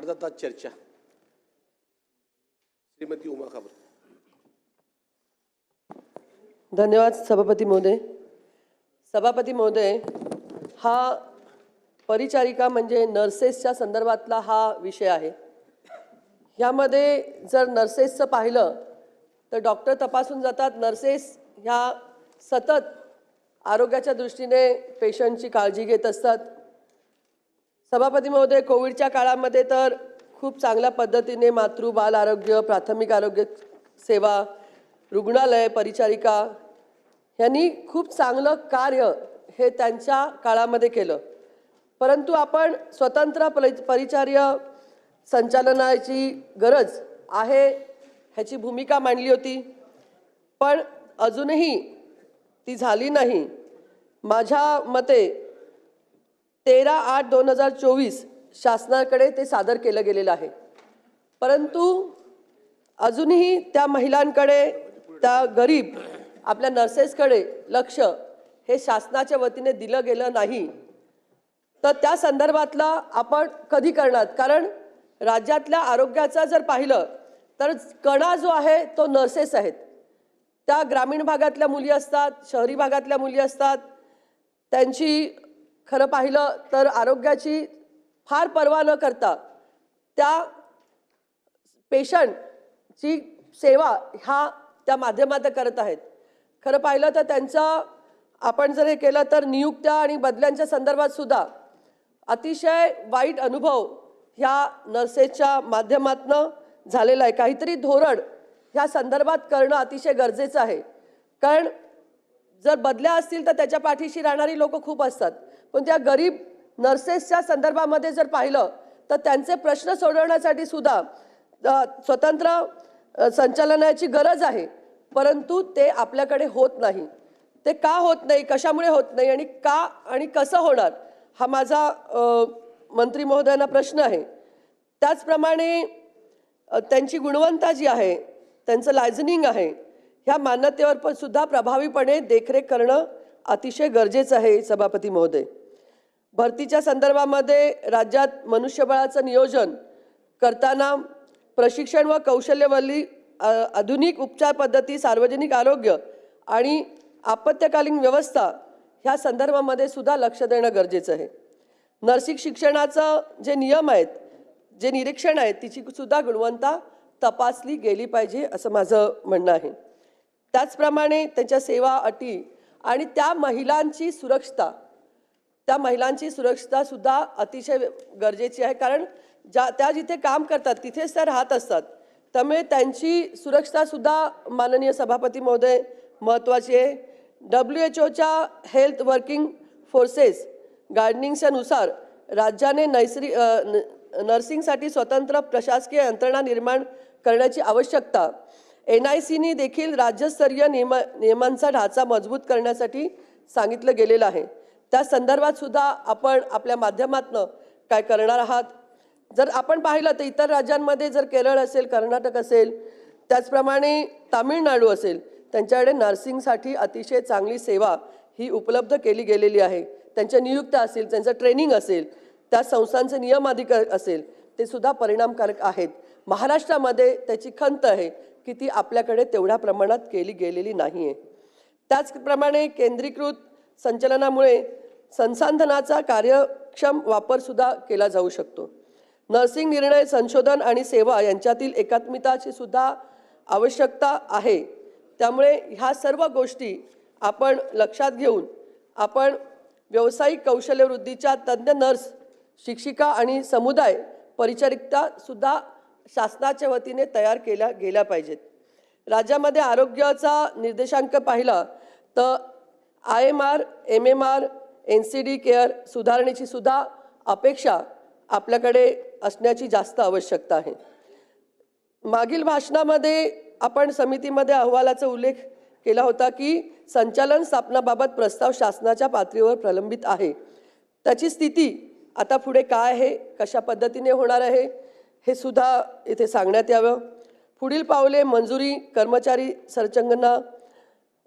अर्धा तास चर्चा. श्रीमती उमा खाबर. धन्यवाद सभापती महोदय. सभापती महोदय हा परिचारिका म्हणजे नर्सेसच्या संदर्भातला हा विषय आहे. ह्यामध्ये जर नर्सेसचं पाहिलं तर डॉक्टर तपासून जातात नर्सेस ह्या सतत आरोग्याच्या दृष्टीने पेशंटची काळजी घेत असतात. सभापती महोदय कोविडच्या काळामध्ये तर खूप चांगल्या पद्धतीने मातृ बाल आरोग्य प्राथमिक आरोग्य सेवा रुग्णालय परिचारिका यांनी खूप चांगलं कार्य हे त्यांच्या काळामध्ये केलं. परंतु आपण स्वतंत्र परि परिचार्य संचालनाची गरज आहे ह्याची भूमिका मांडली होती. पण अजूनही ती झाली नाही. माझ्या मते तेरा आठ दोन हजार चोवीस शासनाकडे ते सादर केलं गेलेलं आहे. परंतु अजूनही त्या महिलांकडे त्या गरीब आपल्या नर्सेसकडे लक्ष हे शासनाच्या वतीने दिलं गेलं नाही. तर त्या संदर्भातला आपण कधी करणार? कारण राज्यातल्या आरोग्याचा जर पाहिलं तर कणा जो आहे तो नर्सेस आहेत. त्या ग्रामीण भागातल्या मुली असतात शहरी भागातल्या मुली असतात. त्यांची खरं पाहिलं तर आरोग्याची फार पर्वा न करता त्या पेशंटची सेवा ह्या त्या माध्यमात करत आहेत. खरं पाहिलं तर त्यांचा आपण जर हे केलं तर नियुक्त्या आणि बदल्यांच्या संदर्भात सुद्धा अतिशय वाईट अनुभव ह्या नर्सेसच्या माध्यमातनं झालेला आहे. काहीतरी धोरण ह्या संदर्भात करणं अतिशय गरजेचं आहे. कारण जर बदल्या असतील तर त्याच्या पाठीशी राहणारी लोक खूप असतात. पण त्या गरीब नर्सेसच्या संदर्भामध्ये जर पाहिलं तर त्यांचे प्रश्न सोडवण्यासाठी सुद्धा स्वतंत्र संचालनाची गरज आहे. परंतु ते आपल्याकडे होत नाही. ते का होत नाही कशामुळे होत नाही आणि का आणि कसं होणार हा माझा मंत्री महोदयांना प्रश्न आहे. त्याचप्रमाणे त्यांची गुणवत्ता जी आहे त्यांचं लायझनिंग आहे ह्या मान्यतेवर पण सुद्धा प्रभावीपणे देखरेख करणं अतिशय गरजेचं आहे सभापती महोदय. भरतीच्या संदर्भामध्ये राज्यात मनुष्यबळाचं नियोजन करताना प्रशिक्षण व कौशल्यवली आधुनिक उपचार पद्धती सार्वजनिक आरोग्य आणि आपत्कालीन व्यवस्था ह्या संदर्भामध्ये सुद्धा लक्ष देणं गरजेचं आहे. नर्सिंग शिक्षणाचं जे नियम आहेत जे निरीक्षण आहेत तिची सुद्धा गुणवत्ता तपासली गेली पाहिजे असं माझं म्हणणं आहे. त्याचप्रमाणे त्यांच्या सेवा अटी आणि त्या महिलांची सुरक्षता त्या महिलांची सुरक्षता सुद्धा अतिशय गरजेची आहे. कारण ज्या त्या जिथे काम करतात तिथेच त्या राहत असतात. त्यामुळे त्यांची सुरक्षता सुद्धा माननीय सभापती महोदय महत्त्वाची आहे. डब्ल्यू एच ओच्या हेल्थ वर्किंग फोर्सेस गार्डनिंगच्यानुसार राज्याने नैसर्गिक नर्सिंगसाठी स्वतंत्र प्रशासकीय यंत्रणा निर्माण करण्याची आवश्यकता. एन आय सीनी देखील राज्यस्तरीय नियम नियमांचा ढाचा मजबूत करण्यासाठी सांगितलं गेलेलं आहे. त्या संदर्भात सुद्धा आपण आपल्या माध्यमातनं काय करणार आहात? जर आपण पाहिलं तर इतर राज्यांमध्ये जर केरळ असेल कर्नाटक असेल त्याचप्रमाणे तामिळनाडू असेल त्यांच्याकडे नर्सिंगसाठी अतिशय चांगली सेवा ही उपलब्ध केली गेलेली आहे. त्यांच्या नियुक्त्या असेल त्यांचं ट्रेनिंग असेल त्या संस्थांचे नियम अधिक असेल ते सुद्धा परिणामकारक आहेत. महाराष्ट्रामध्ये त्याची खंत आहे की ती आपल्याकडे तेवढ्या प्रमाणात केली गेलेली नाही आहे त्याचप्रमाणे केंद्रीकृत संचलनामुळे संसाधनाचा कार्यक्षम वापरसुद्धा केला जाऊ शकतो. नर्सिंग निर्णय संशोधन आणि सेवा यांच्यातील एकात्मिताची सुद्धा आवश्यकता आहे. त्यामुळे ह्या सर्व गोष्टी आपण लक्षात घेऊन आपण व्यावसायिक कौशल्यवृद्धीच्या तज्ज्ञ नर्स शिक्षिका आणि समुदाय परिचारिकतासुद्धा शासनाच्या वतीने तयार केल्या गेल्या पाहिजेत. राज्यामध्ये आरोग्याचा निर्देशांक पाहिला तर I M R M M R N C D care सुधारणेची सुद्धा अपेक्षा आपल्याकडे असण्याची जास्त आवश्यकता आहे. मागील भाषणामध्ये आपण समितीमध्ये अहवालाचा उल्लेख केला होता की संचालन स्थापनाबाबत प्रस्ताव शासनाच्या पातळीवर प्रलंबित आहे. त्याची स्थिती आता पुढे काय आहे कशा पद्धतीने होणार आहे हे सुद्धा इथे सांगण्यात यावं. पुढील पावले मंजुरी कर्मचारी सरचंगना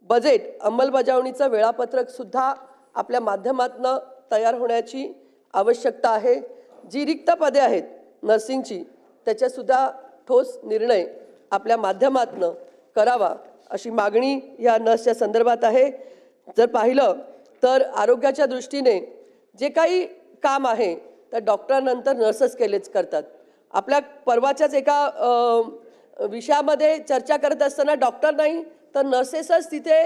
बजेट अंमलबजावणीचं वेळापत्रक सुद्धा आपल्या माध्यमातनं तयार होण्याची आवश्यकता आहे. जी रिक्त पदे आहेत नर्सिंगची त्याच्यासुद्धा ठोस निर्णय आपल्या माध्यमातनं करावा अशी मागणी या नर्सच्या संदर्भात आहे. जर पाहिलं तर आरोग्याच्या दृष्टीने जे काही काम आहे तर डॉक्टरांनंतर नर्सच केलेच करतात. आपल्या परवाच्याच एका विषयामध्ये चर्चा करत असताना डॉक्टर नाही तर नर्सेसच तिथे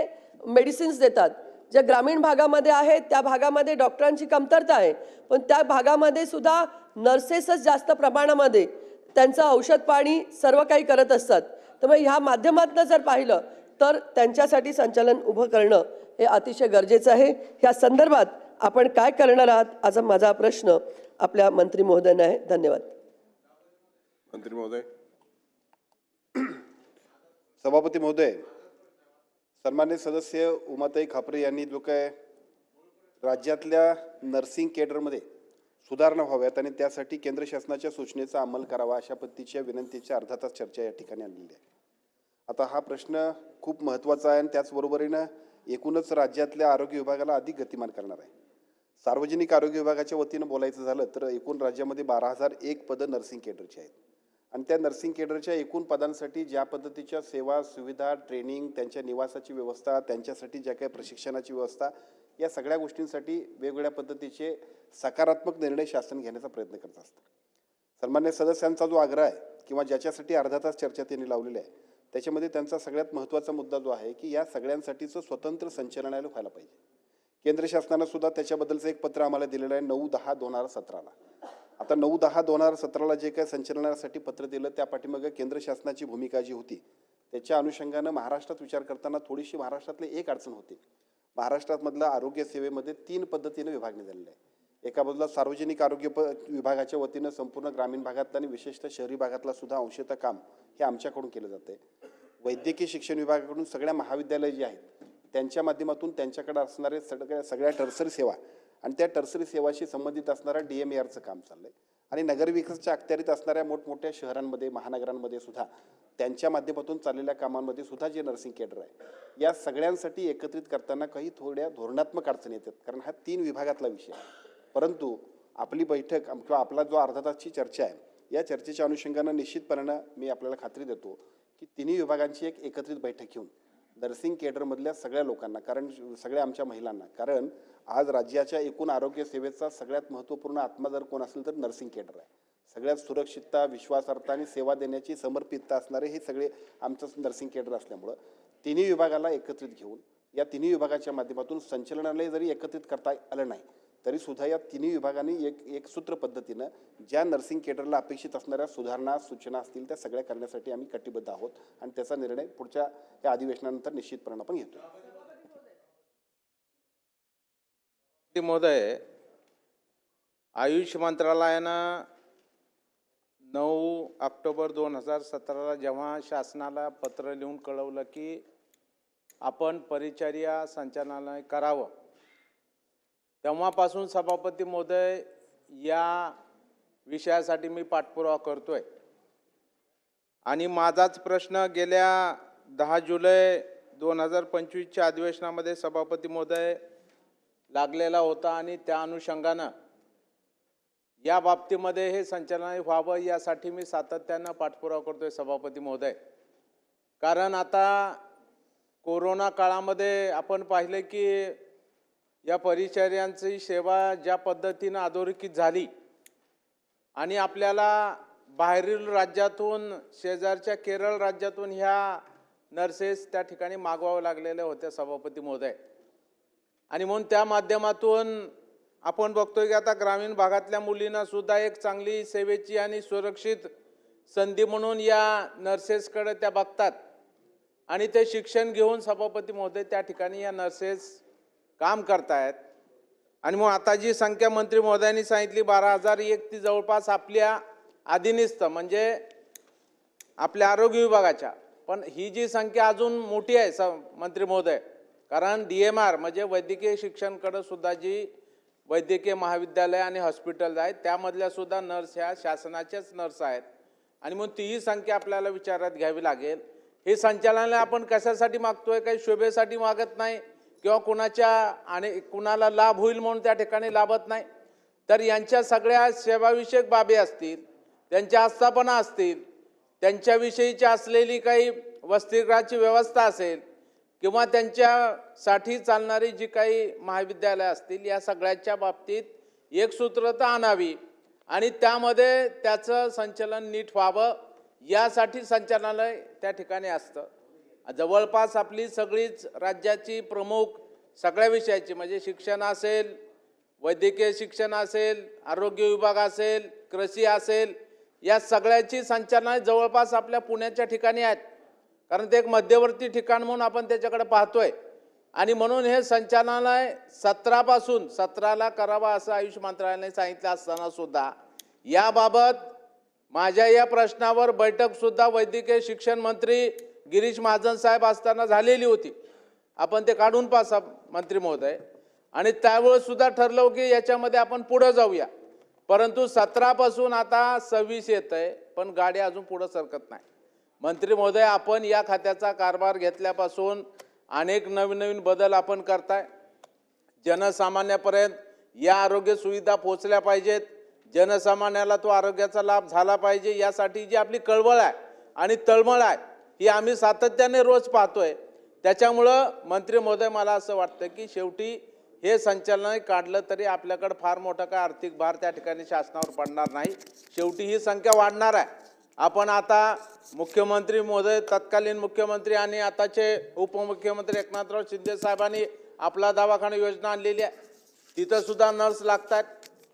मेडिसिन्स देतात. ज्या ग्रामीण भागामध्ये आहेत त्या भागामध्ये डॉक्टरांची कमतरता आहे. पण त्या भागामध्ये सुद्धा नर्सेसच जास्त प्रमाणामध्ये त्यांचं औषध पाणी सर्व काही करत असतात. त्यामुळे ह्या माध्यमातून जर पाहिलं तर त्यांच्यासाठी संचालन उभं करणं हे अतिशय गरजेचं आहे. ह्या संदर्भात आपण काय करणार आहात असा माझा प्रश्न आपल्या मंत्री महोदयांना आहे. धन्यवाद. मंत्री महोदय. सभापती महोदय सन्मान्य सदस्य उमाताई खापरे यांनी जो काय राज्यातल्या नर्सिंग केडरमध्ये सुधारणा व्हाव्यात आणि त्यासाठी केंद्र शासनाच्या सूचनेचा अंमल करावा अशा पद्धतीच्या विनंतीच्या अर्धा तास चर्चा या ठिकाणी आणलेली आहे. आता हा प्रश्न खूप महत्त्वाचा आहे आणि त्याचबरोबरीनं एकूणच राज्यातल्या आरोग्य विभागाला अधिक गतिमान करणार आहे. सार्वजनिक आरोग्य विभागाच्या वतीनं बोलायचं झालं तर एकूण राज्यामध्ये बारा हजार एक पदं नर्सिंग केडरची आहेत. आणि त्या नर्सिंग केडरच्या एकूण पदांसाठी ज्या पद्धतीच्या सेवा सुविधा ट्रेनिंग त्यांच्या निवासाची व्यवस्था त्यांच्यासाठी ज्या काही प्रशिक्षणाची व्यवस्था या सगळ्या गोष्टींसाठी वेगवेगळ्या पद्धतीचे सकारात्मक निर्णय शासन घेण्याचा प्रयत्न करत असतं. सन्मान्य सदस्यांचा जो आग्रह आहे किंवा ज्याच्यासाठी अर्धा तास चर्चा त्यांनी लावलेली आहे त्याच्यामध्ये त्यांचा सगळ्यात महत्त्वाचा मुद्दा जो आहे की या सगळ्यांसाठीचं स्वतंत्र संचालनालय व्हायला पाहिजे. केंद्र शासनानं सुद्धा त्याच्याबद्दलचं एक पत्र आम्हाला दिलेलं आहे नऊ दहा दोन हजार सतराला. आता नऊ दहा दोन हजार सतराला जे काही संचलनासाठी पत्र दिलं त्या पाठीमागं केंद्र शासनाची भूमिका जी होती त्याच्या अनुषंगानं महाराष्ट्रात विचार करताना थोडीशी महाराष्ट्रातली एक अडचण होती. महाराष्ट्रातमधल्या आरोग्य सेवेमध्ये तीन पद्धतीनं विभागणी झालेलं आहे एका बाजूला सार्वजनिक आरोग्य प विभागाच्या वतीनं संपूर्ण ग्रामीण भागातला आणि विशेषतः शहरी भागातला सुद्धा अंशतः काम हे आमच्याकडून केलं जातं आहे वैद्यकीय शिक्षण विभागाकडून सगळ्या महाविद्यालयं जे आहेत त्यांच्या माध्यमातून त्यांच्याकडे असणारे सगळ्या सगळ्या टर्सरी सेवा आणि त्या टर्सरी सेवाशी संबंधित असणारा डी एम आरचं काम चाललं आहे आणि नगरविकासच्या अखत्यारीत असणाऱ्या मोठमोठ्या शहरांमध्ये महानगरांमध्ये सुद्धा त्यांच्या माध्यमातून चाललेल्या कामांमध्ये सुद्धा जे नर्सिंग केडर आहे या सगळ्यांसाठी एकत्रित करताना काही थोड्या धोरणात्मक अडचणी येतात. कारण हा तीन विभागातला विषय परंतु आपली बैठक किंवा आपला जो अर्धा तासची चर्चा आहे या चर्चेच्या अनुषंगानं निश्चितपणानं मी आपल्याला खात्री देतो की तिन्ही विभागांची एक एकत्रित बैठक घेऊन नर्सिंग केडरमधल्या सगळ्या लोकांना कारण सगळ्या आमच्या महिलांना कारण आज राज्याच्या एकूण आरोग्य सेवेचा सगळ्यात महत्त्वपूर्ण आत्मा जर कोण असेल तर नर्सिंग केडर आहे. सगळ्यात सुरक्षितता विश्वासार्हता आणि सेवा देण्याची समर्पितता असणारे हे सगळे आमचं नर्सिंग केडर असल्यामुळं तिन्ही विभागाला एकत्रित घेऊन या तिन्ही विभागाच्या माध्यमातून संचलनालय जरी एकत्रित करता आलं नाही तरी सुद्धा या तिन्ही विभागांनी एक एक सूत्र पद्धतीनं ज्या नर्सिंग केडरला अपेक्षित असणाऱ्या सुधारणा सूचना असतील त्या सगळ्या करण्यासाठी आम्ही कटिबद्ध आहोत आणि त्याचा निर्णय पुढच्या या अधिवेशनानंतर निश्चितपणे आपण घेतो ते महोदय आयुष मंत्रालयानं नऊ ऑक्टोबर दोन हजार सतराला जेव्हा शासनाला पत्र लिहून कळवलं की आपण परिचर्या संचालनालय करावं तेव्हापासून सभापती महोदय या विषयासाठी मी पाठपुरावा करतोय. आणि माझाच प्रश्न गेल्या दहा जुलै दोन हजार पंचवीसच्या अधिवेशनामध्ये सभापती महोदय लागलेला होता आणि त्या अनुषंगानं या बाबतीमध्ये हे संचालन व्हावं यासाठी मी सातत्यानं पाठपुरावा करतोय सभापती महोदय. कारण आता कोरोना काळामध्ये आपण पाहिले की या परिचर्यांची सेवा ज्या पद्धतीनं अधोरेखित झाली आणि आपल्याला बाहेरील राज्यातून शेजारच्या केरळ राज्यातून ह्या नर्सेस त्या ठिकाणी मागवावं लागलेल्या होत्या सभापती महोदय. आणि म्हणून त्या माध्यमातून आपण बघतोय की आता ग्रामीण भागातल्या मुलींना सुद्धा एक चांगली सेवेची आणि सुरक्षित संधी म्हणून या नर्सेसकडे त्या बघतात. आणि ते शिक्षण घेऊन सभापती महोदय त्या ठिकाणी या नर्सेस काम करतायत. आणि मग आता जी संख्या मंत्री महोदयांनी सांगितली बारा हजार एक ती जवळपास आपल्या आधीनिस्त म्हणजे आपल्या आरोग्य विभागाच्या. पण ही जी संख्या अजून मोठी आहे स मंत्री महोदय कारण डी एम आर म्हणजे वैद्यकीय शिक्षणकडं सुद्धा जी वैद्यकीय महाविद्यालय आणि हॉस्पिटल आहेत त्यामधल्या सुद्धा नर्स ह्या शासनाच्याच नर्स आहेत. आणि मग तीही संख्या आपल्याला विचारात घ्यावी लागेल. हे संचालनालय आपण कशासाठी मागतोय? काही शोभेसाठी मागत नाही किंवा कुणाच्या आणि कुणाला लाभ होईल म्हणून त्या ठिकाणी लाभत नाही. तर यांच्या सगळ्या सेवाविषयक बाबी असतील त्यांच्या आस्थापना असतील त्यांच्याविषयीची असलेली काही वसतिगृहाची व्यवस्था असेल किंवा त्यांच्यासाठी चालणारी जी काही महाविद्यालय असतील या सगळ्याच्या बाबतीत एकसूत्रता आणावी आणि त्यामध्ये त्याचं संचलन नीट व्हावं यासाठी संचालनालय त्या ठिकाणी असतं. जवळपास आपली सगळीच राज्याची प्रमुख सगळ्या विषयाची म्हणजे शिक्षण असेल वैद्यकीय शिक्षण असेल आरोग्य विभाग असेल कृषी असेल या सगळ्याची संचालनालय जवळपास आपल्या पुण्याच्या ठिकाणी आहेत. कारण ते एक मध्यवर्ती ठिकाण म्हणून आपण त्याच्याकडे पाहतोय. आणि म्हणून हे संचालनालय सतरापासून सतराला करावा असं आयुष मंत्रालयाने सांगितलं असताना सुद्धा याबाबत माझ्या या प्रश्नावर बैठकसुद्धा वैद्यकीय शिक्षण मंत्री गिरीश महाजन साहेब असताना झालेली होती. आपण ते काढून पासा मंत्री महोदय. आणि त्यावेळेस सुद्धा ठरलं की याच्यामध्ये आपण पुढं जाऊया. परंतु सतरापासून आता सव्वीस येत आहे पण गाडी अजून पुढं सरकत नाही. मंत्री महोदय आपण या खात्याचा कारभार घेतल्यापासून अनेक नवीन नवीन बदल आपण करताय. जनसामान्यापर्यंत या आरोग्य सुविधा पोचल्या पाहिजेत. जनसामान्याला तो आरोग्याचा लाभ झाला पाहिजे यासाठी जी आपली कळवळ आहे आणि तळमळ आहे ही आम्ही सातत्याने रोज पाहतोय. त्याच्यामुळं मंत्री महोदय मला असं वाटतं की शेवटी हे संचालन काढलं तरी आपल्याकडं फार मोठा काय आर्थिक भार त्या ठिकाणी शासनावर पडणार नाही. शेवटी ही संख्या वाढणार आहे. आपण आता मुख्यमंत्री महोदय तत्कालीन मुख्यमंत्री आणि आताचे उपमुख्यमंत्री एकनाथराव शिंदे साहेबांनी आपला दवाखाना योजना आणलेली आहे. तिथंसुद्धा नर्स लागतात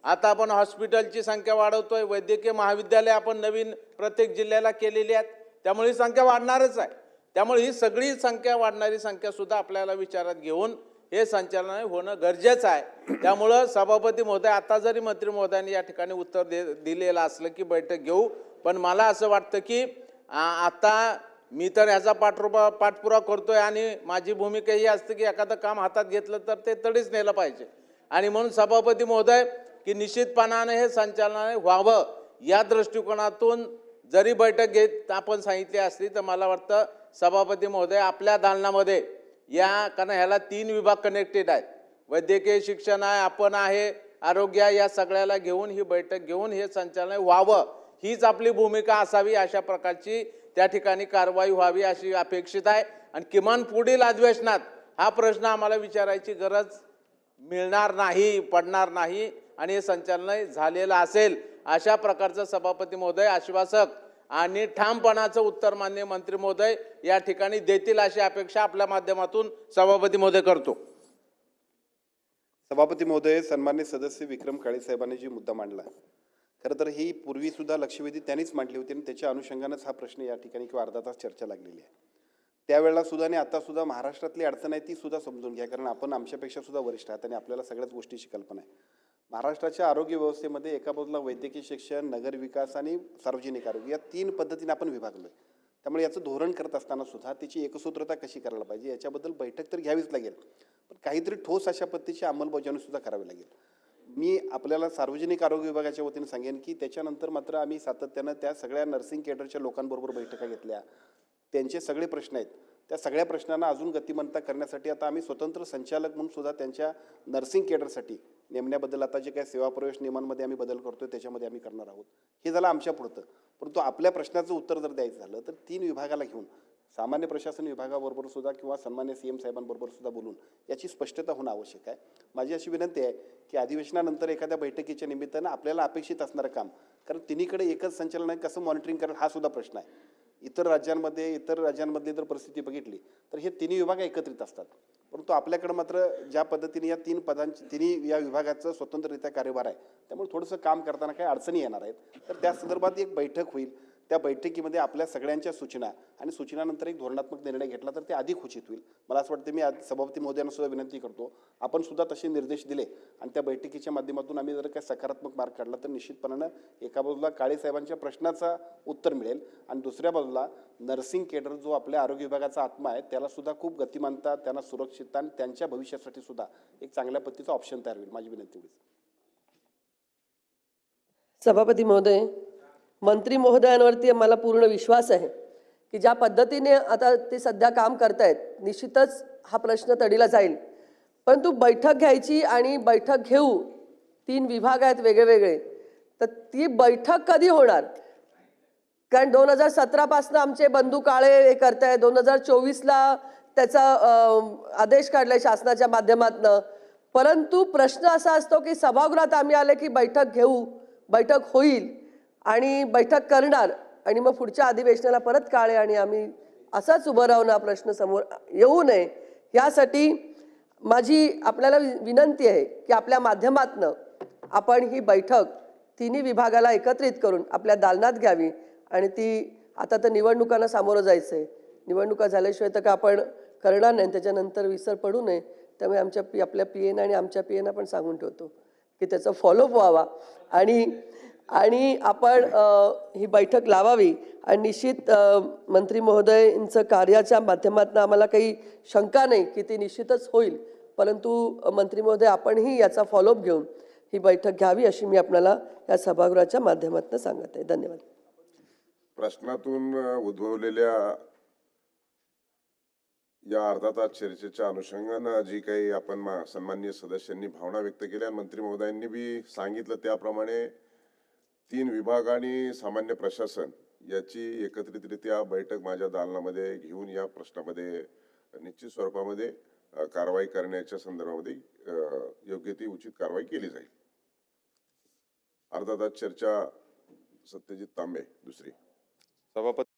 आता आपण हॉस्पिटलची संख्या वाढवतोय. वैद्यकीय महाविद्यालय आपण नवीन प्रत्येक जिल्ह्याला केलेली आहेत. त्यामुळे ही संख्या वाढणारच आहे. त्यामुळे ही सगळी संख्या वाढणारी संख्यासुद्धा आपल्याला विचारात घेऊन हे संचालन होणं गरजेचं आहे. त्यामुळं सभापती महोदय आता जरी मंत्री महोदयांनी या ठिकाणी उत्तर दे दिलेलं असलं की बैठक घेऊ पण मला असं वाटतं की आता मी तर ह्याचा पाठपुरा पाठपुरावा करतोय आणि माझी भूमिका ही असते की एखादं काम हातात घेतलं तर ते तडीच नेलं पाहिजे. आणि म्हणून सभापती महोदय की निश्चितपणाने हे संचालनालय व्हावं या दृष्टिकोनातून जरी बैठक घेत आपण सांगितली असली तर मला वाटतं सभापती महोदय आपल्या दालनामध्ये या कारण ह्याला तीन विभाग कनेक्टेड आहेत. वैद्यकीय शिक्षण आहे आपण आहे आरोग्य आहे, या सगळ्याला घेऊन ही बैठक घेऊन हे संचालन व्हावं. हीच आपली भूमिका असावी अशा प्रकारची त्या ठिकाणी कारवाई व्हावी अशी अपेक्षित आहे. आणि किमान पुढील अधिवेशनात हा प्रश्न आम्हाला विचारायची गरज मिळणार नाही पडणार नाही आणि हे संचालन झालेलं असेल अशा प्रकारचं सभापती महोदय आश्वासक आणि ठामपणाचं उत्तर मान्य मंत्री महोदय या ठिकाणी देतील अशी अपेक्षा आपल्या माध्यमातून सभापती महोदय करतो. सभापती महोदय सन्मान्य सदस्य विक्रम काळे साहेबांनी जी मुद्दा मांडला खरं तर ही पूर्वीसुद्धा लक्षवेधी त्यांनीच मांडली होती आणि त्याच्या अनुषंगानंच हा प्रश्न या ठिकाणी किंवा अर्धा तास चर्चा लागलेली आहे. त्यावेळेला सुद्धा आणि आतासुद्धा महाराष्ट्रातली अडचण आहे ती सुद्धा समजून घ्या कारण आपण आमच्यापेक्षा सुद्धा वरिष्ठ आहात आणि आपल्याला सगळ्याच गोष्टीची कल्पना आहे. महाराष्ट्राच्या आरोग्य व्यवस्थेमध्ये एका बाजूला वैद्यकीय शिक्षण नगर विकास आणि सार्वजनिक आरोग्य या तीन पद्धतीने आपण विभागलो आहे त्यामुळे याचं धोरण करत असताना सुद्धा त्याची एकसूत्रता कशी करायला पाहिजे याच्याबद्दल बैठक तर घ्यावीच लागेल. पण काहीतरी ठोस अशा पद्धतीची अंमलबजावणी सुद्धा करावी लागेल. मी आपल्याला सार्वजनिक आरोग्य विभागाच्या वतीने सांगेन की त्याच्यानंतर मात्र आम्ही सातत्यानं त्या सगळ्या नर्सिंग केडरच्या लोकांबरोबर बैठका घेतल्या. त्यांचे सगळे प्रश्न आहेत. त्या सगळ्या प्रश्नांना अजून गतिमानता करण्यासाठी आता आम्ही स्वतंत्र संचालक म्हणून सुद्धा त्यांच्या नर्सिंग केडरसाठी नेमण्याबद्दल आता जे काही सेवा प्रवेश नियमांमध्ये आम्ही बदल करतोय त्याच्यामध्ये आम्ही करणार आहोत. हे झालं आमच्या पुढतं परंतु आपल्या प्रश्नाचं उत्तर जर द्यायचं झालं तर तीन विभागाला घेऊन सामान्य प्रशासन विभागाबरोबर सुद्धा किंवा सन्मान्य सी एम साहेबांबरोबर सुद्धा बोलून याची स्पष्टता होणं आवश्यक आहे. माझी अशी विनंती आहे की अधिवेशनानंतर एखाद्या बैठकीच्या निमित्तानं आपल्याला अपेक्षित असणारं काम कारण तिन्हीकडे एकच संचालन आहे कसं मॉनिटरिंग करेल हा सुद्धा प्रश्न आहे. इतर राज्यांमध्ये इतर राज्यांमधली जर परिस्थिती बघितली तर हे तिन्ही विभाग एकत्रित असतात. परंतु आपल्याकडं मात्र ज्या पद्धतीने या तीन पदांची तिन्ही या विभागाचं स्वतंत्ररित्या कार्यभार आहे त्यामुळे थोडंसं काम करताना काही अडचणी येणार आहेत. तर त्या संदर्भात एक बैठक होईल. त्या बैठकीमध्ये आपल्या सगळ्यांच्या सूचना आणि सूचनानंतर एक धोरणात्मक निर्णय घेतला तर ते अधिक उचित होईल. मला असं वाटतं मी आज सभापती महोदयांना सुद्धा विनंती करतो. आपण सुद्धा तसे निर्देश दिले आणि त्या बैठकीच्या माध्यमातून आम्ही जर काही सकारात्मक मार्ग काढला तर निश्चितपणानं एका बाजूला काळेसाहेबांच्या प्रश्नाचा उत्तर मिळेल आणि दुसऱ्या बाजूला नर्सिंग केडर जो आपल्या आरोग्य विभागाचा आत्मा आहे त्याला सुद्धा खूप गतिमानता त्यांना सुरक्षितता आणि त्यांच्या भविष्यासाठी सुद्धा एक चांगल्या पद्धतीचा ऑप्शन तयार होईल. माझी विनंती सभापती महोदय मंत्री महोदयांवरती मला पूर्ण विश्वास आहे की ज्या पद्धतीने आता ते सध्या काम करतायत निश्चितच हा प्रश्न तडीला जाईल. परंतु बैठक घ्यायची आणि बैठक घेऊ तीन विभाग आहेत वेगळेवेगळे तर ती बैठक कधी होणार? कारण दोन हजार सतरापासून आमचे बंधू काळे हे करताय दोन हजार चोवीसला त्याचा आदेश काढलाय शासनाच्या माध्यमातनं. परंतु प्रश्न असा असतो की सभागृहात आम्ही आले की बैठक घेऊ बैठक होईल. आणि बैठक करणार आणि मग पुढच्या अधिवेशनाला परत काळे आणि आम्ही असाच उभं राहून हा प्रश्न समोर येऊ नये यासाठी माझी आपल्याला वि- विनंती आहे की आपल्या माध्यमातनं आपण ही बैठक तिन्ही विभागाला एकत्रित करून आपल्या दालनात घ्यावी आणि ती आता तर निवडणुकांना सामोरं जायचं आहे निवडणुका झाल्याशिवाय तर का आपण करणार नाही त्याच्यानंतर विसर पडू नये. त्यामुळे आमच्या पी आपल्या पी एन आणि आमच्या पी एना पण सांगून ठेवतो की त्याचा फॉलोअप व्हावा. आणि आणि आपण ही बैठक लावावी आणि निश्चित मंत्री महोदयांचं कार्याच्या माध्यमातून आम्हाला काही शंका नाही की ती निश्चितच होईल. परंतु मंत्री महोदय आपणही याचा फॉलोअप घेऊन ही बैठक घ्यावी अशी मी आपल्याला या सभागृहाच्या माध्यमातून सांगत आहे. धन्यवाद. प्रश्नातून उद्भवलेल्या या अर्धा तास चर्चेच्या अनुषंगानं जी काही आपण मा- सन्माननीय सदस्यांनी भावना व्यक्त केल्या आणि मंत्री महोदयांनी बी सांगितलं त्याप्रमाणे तीन विभाग आणि सामान्य प्रशासन याची एकत्रितरित्या बैठक माझ्या दालनामध्ये घेऊन या प्रश्नामध्ये निश्चित स्वरूपामध्ये कारवाई करण्याच्या संदर्भामध्ये योग्य ती उचित कारवाई केली जाईल. अर्धा तास चर्चा सत्यजित तांबे दुसरी. सभापती